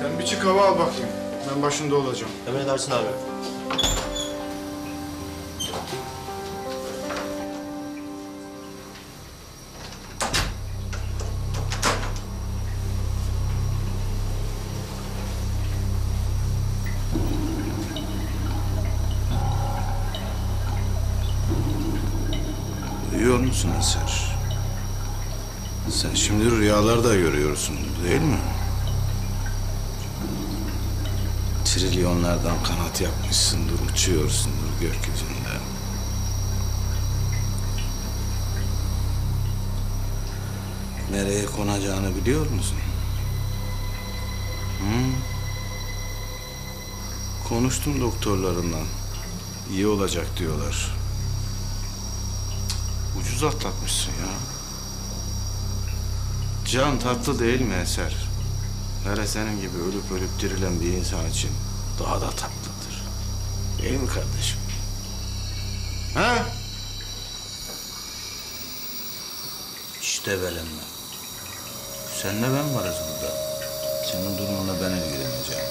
Sen bir çık hava al bakayım. Ben başında olacağım. Emredersin abi. Duyuyor musun Eser? Sen şimdi rüyalar da görüyorsun değil mi? Trilyonlardan kanat yapmışsındır, uçuyorsundur gökyüzünde. Nereye konacağını biliyor musun? Hı? Konuştum doktorlarından. İyi olacak diyorlar. Ucuz atlatmışsın ya. Can tatlı değil mi Eser? Hele senin gibi ölüp ölüp dirilen bir insan için daha da tatlıdır. Değil mi kardeşim? Ha? İşte belenme. Senle ben varız burada. Senin durumunla ben ilgileneceğim.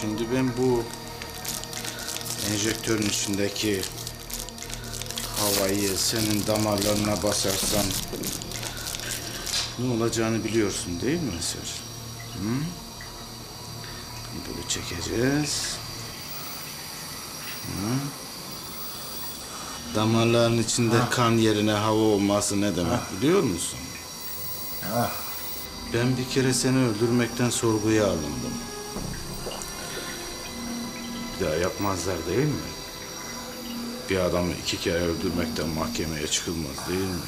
Şimdi ben bu enjektörün içindeki havayı senin damarlarına basarsam ne olacağını biliyorsun değil mi Eser? Hı? Böyle çekeceğiz. Hı? Damarların içinde kan yerine hava olması ne demek biliyor musun? Ben bir kere seni öldürmekten sorguya alındım. Bir daha yapmazlar değil mi? Bir adamı iki kere öldürmekten mahkemeye çıkılmaz değil mi?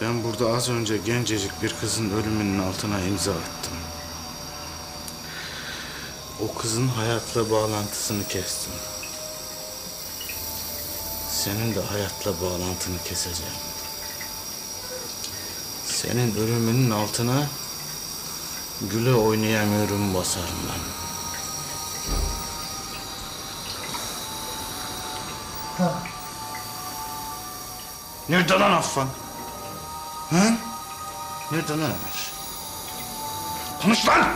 Ben burada az önce gencecik bir kızın ölümünün altına imza attım. O kızın hayatla bağlantısını kestim. Senin de hayatla bağlantını keseceğim. Senin ölümünün altına güle oynayamıyorum basarım ben. Nerede lan Affan? Ha? Nerede lan Ömer? Konuş lan!